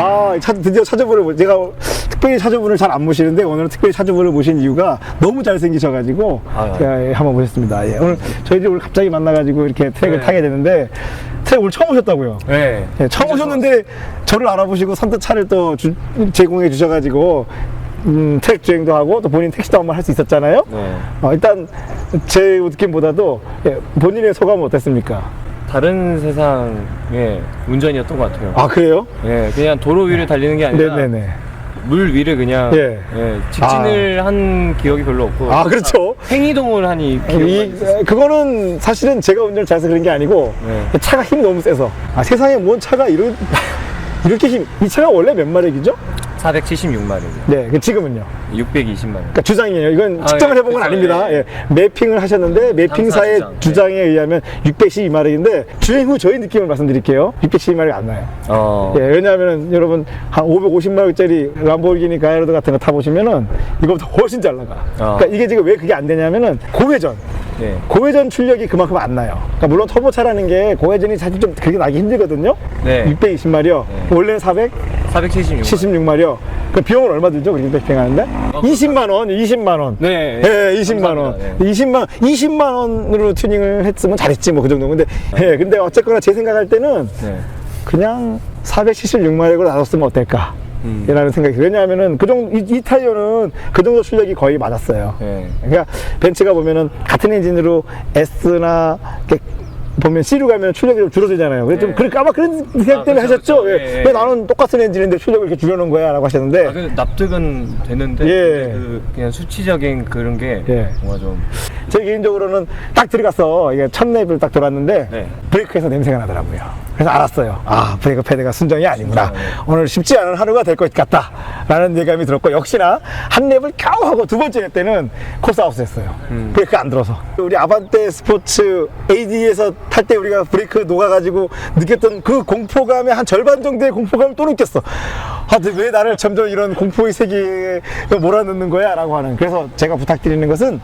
아, 차- 드디어 차주분을, 모- 제가 특별히 차주분을 잘 안 모시는데 오늘은 특별히 차주분을 모신 이유가 너무 잘생기셔가지고 아, 제가 예, 한번 모셨습니다. 예, 오늘 저희들이 오늘 갑자기 만나가지고 이렇게 트랙을 네. 타게 되는데 트랙 오늘 처음 오셨다고요? 네. 예, 처음 오셨는데 저를 알아보시고 선뜻 차를 또 주- 제공해 주셔가지고 음, 트랙 주행도 하고 또 본인 택시도 한번 할 수 있었잖아요. 네. 어, 일단 제 느낌보다도 예, 본인의 소감은 어땠습니까? 다른 세상의 운전이었던 것 같아요. 아 그래요? 예, 그냥 도로 위를 달리는 게 아니라 네네네. 물 위를 그냥 예. 예, 직진을 한 기억이 별로 없고 아 그렇죠. 행이동을 기억이 이, 그거는 사실은 제가 운전을 잘해서 그런 게 아니고 네. 차가 힘이 너무 세서 아, 세상에 뭔 차가 이런 이렇게 힘 이 차가 원래 몇 마력이죠? 476마력이요. 네, 그 지금은요. 620마력. 그러니까 주장이에요. 이건 아, 측정을 예, 해본 건 그쵸, 아닙니다. 예. 예. 매핑을 하셨는데 매핑사의 당사 주장, 주장에 의하면 612마력인데 주행 후 저희 느낌을 말씀드릴게요. 612마력이 안 나요. 어. 예, 왜냐하면 여러분 한 550마력짜리 람보르기니 가이로드 같은 거 타보시면은 이거보다 훨씬 잘 나가. 어. 그러니까 이게 지금 왜 그게 안 되냐면은 고회전. 네. 고회전 출력이 그만큼 안 나요. 그러니까 물론 터보차라는 게 고회전이 사실 좀 그렇게 나기 힘들거든요. 네. 620마력, 네. 원래는 400, 476마력. 76 마력. 그 비용은 얼마 들죠? 그렇게 백핑 하는데? 20만 원, 20만 원. 네. 예, 20만 원. 감사합니다. 네. 20만 20만 원으로 튜닝을 했으면 잘했지 뭐 그 정도. 근데 예, 근데 어쨌거나 제 생각할 때는 네. 그냥 476마력으로 나눴으면 어떨까? 음. 라는 생각이 왜냐하면은 그 정도 이, 이 타이어는 그 정도 출력이 거의 맞았어요. 네. 그러니까 벤츠가 보면은 같은 엔진으로 S나 보면 C로 가면 출력이 좀 줄어들잖아요. 그래서 좀 네. 그러니까 아마 그런 생각 아, 때문에 그쵸, 하셨죠. 그쵸. 예. 예, 예. 왜 나는 똑같은 엔진인데 출력을 이렇게 줄여놓은 거야? 라고 하셨는데. 아, 근데 납득은 되는데 예. 그 그냥 수치적인 그런 게 예. 뭔가 좀 제 개인적으로는 딱 들어가서 이게 첫 랩을 딱 돌았는데 네. 브레이크에서 냄새가 나더라고요. 그래서 알았어요. 아 브레이크 패드가 순정이 아니구나. 오늘 쉽지 않은 하루가 될 것 같다 라는 예감이 들었고 역시나 한 랩을 겨우 하고 두 번째 랩 때는 코스 아웃 했어요. 음. 브레이크 안 들어서. 우리 아반떼 스포츠 AD에서 탈 때 우리가 브레이크 녹아가지고 느꼈던 그 공포감의 한 절반 정도의 공포감을 또 느꼈어. 아, 왜 나를 점점 이런 공포의 세계에 몰아넣는 거야? 라고 하는. 그래서 제가 부탁드리는 것은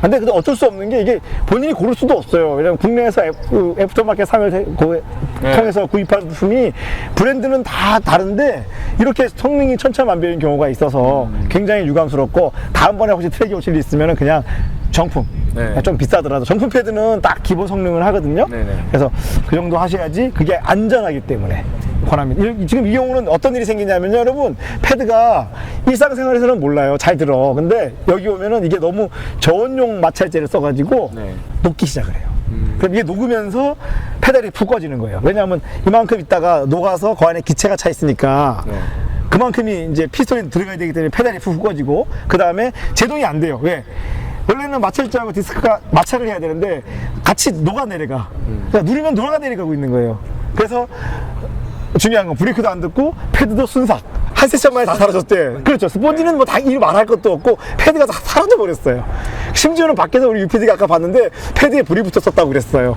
안 돼, 근데 어쩔 수 없는 게 이게 본인이 고를 수도 없어요. 왜냐면 국내에서 F, 애프터마켓 상을 세- 고- 네. 통해서 구입한 부품이 브랜드는 다 다른데 이렇게 성능이 천차만별인 경우가 있어서 음. 굉장히 유감스럽고 다음번에 혹시 트랙이 오실 일 있으면 그냥 정품. 네. 좀 비싸더라도 정품 패드는 딱 기본 성능을 하거든요. 네 네. 그래서 그 정도 하셔야지 그게 안전하기 때문에 권합니다. 이- 지금 이 경우는 어떤 일이 생기냐면요, 여러분 패드가 일상생활에서는 몰라요. 잘 들어. 근데 여기 오면은 이게 너무 저온용 마찰제를 써가지고 네. 녹기 시작을 해요. 그럼 이게 녹으면서 페달이 푹 꺼지는 거예요. 왜냐하면 이만큼 있다가 녹아서 그 안에 기체가 차 있으니까 네. 그만큼이 이제 피스톤이 들어가야 되기 때문에 페달이 푹 꺼지고 그 다음에 제동이 안 돼요. 왜? 원래는 마찰자하고 디스크가 마찰을 해야 되는데 같이 녹아 내려가. 그러니까 누르면 녹아 내려가고 있는 거예요. 그래서 중요한 건 브레이크도 안 듣고 패드도 순삭. 한 세션 만에 다 사라졌대. 그렇죠. 스폰지는 뭐다일 말할 것도 없고 패드가 다 사라져 버렸어요. 심지어는 밖에서 우리 UPD가 아까 봤는데 패드에 불이 붙었었다고 그랬어요.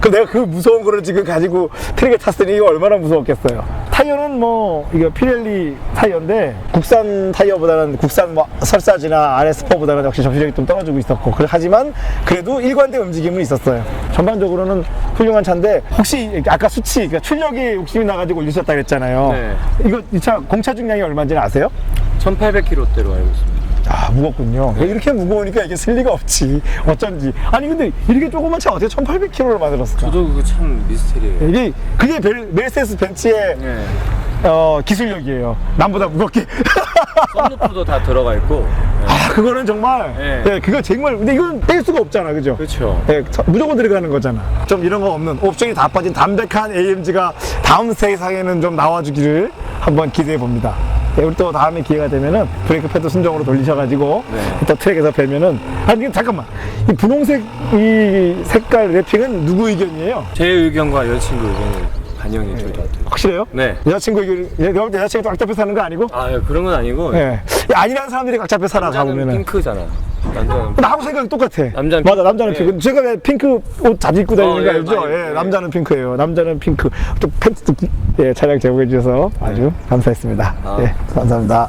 그 내가 그 무서운 거를 지금 가지고 트랙에 탔으니 이거 얼마나 무서웠겠어요. 타이어는 뭐 이거 피렐리 타이어인데 국산 타이어보다는 국산 뭐 설사지나 RS4보다는 역시 접시력이 좀 떨어지고 있었고 하지만 그래도 일관된 움직임은 있었어요. 전반적으로는 훌륭한 차인데 혹시 아까 수치 그러니까 출력이 욕심이 나가지고 올리셨다 그랬잖아요. 네. 이거 이 차 공차 중량이 얼마인지는 아세요? 1800km대로 알고 있습니다. 아 무겁군요. 이렇게 무거우니까 이게 쓸 리가 없지. 어쩐지. 아니 근데 이렇게 조그만 차 어떻게 1800kg를 만들었을까? 저도 그거 참 미스테리예요. 이게 그게 벨- 메르세데스 벤츠의 네. 어, 기술력이에요. 남보다 무겁게. 썬루프도 다 들어가 있고. 네. 아 그거는 정말. 네. 예, 그거 정말. 근데 이건 뗄 수가 없잖아, 그죠? 그렇죠. 예, 저- 무조건 들어가는 거잖아. 좀 이런 거 없는 옵션이 다 빠진 담백한 AMG가 다음 세상에는 좀 나와주기를 한번 기대해 봅니다. 예, 우리 또 다음에 기회가 되면은 브레이크 패드 순정으로 돌리셔가지고 네. 또 트랙에서 뵈면은 아니 잠깐만 이 분홍색 이 색깔 래핑은 누구 의견이에요? 제 의견과 여자친구 반영이 될것 같아요. 확실해요? 네. 여자친구 의견 내가 볼때 여자친구 꽉 잡혀 사는 거 아니고? 아 그런 건 아니고. 예. 아니라는 사람들이 꽉 잡혀 살아 남자는 가보면은. 핑크잖아. 남자는 나하고 생각이 똑같아. 남자는 맞아, 남자는 예. 핑크. 제가 왜 핑크 옷 자주 입고 다니는 어, 거 예, 알죠? 많이, 예, 예. 남자는 핑크예요. 남자는 핑크. 또 팬츠도 예, 차량 제공해 주셔서 아주 감사했습니다. 아. 예, 감사합니다.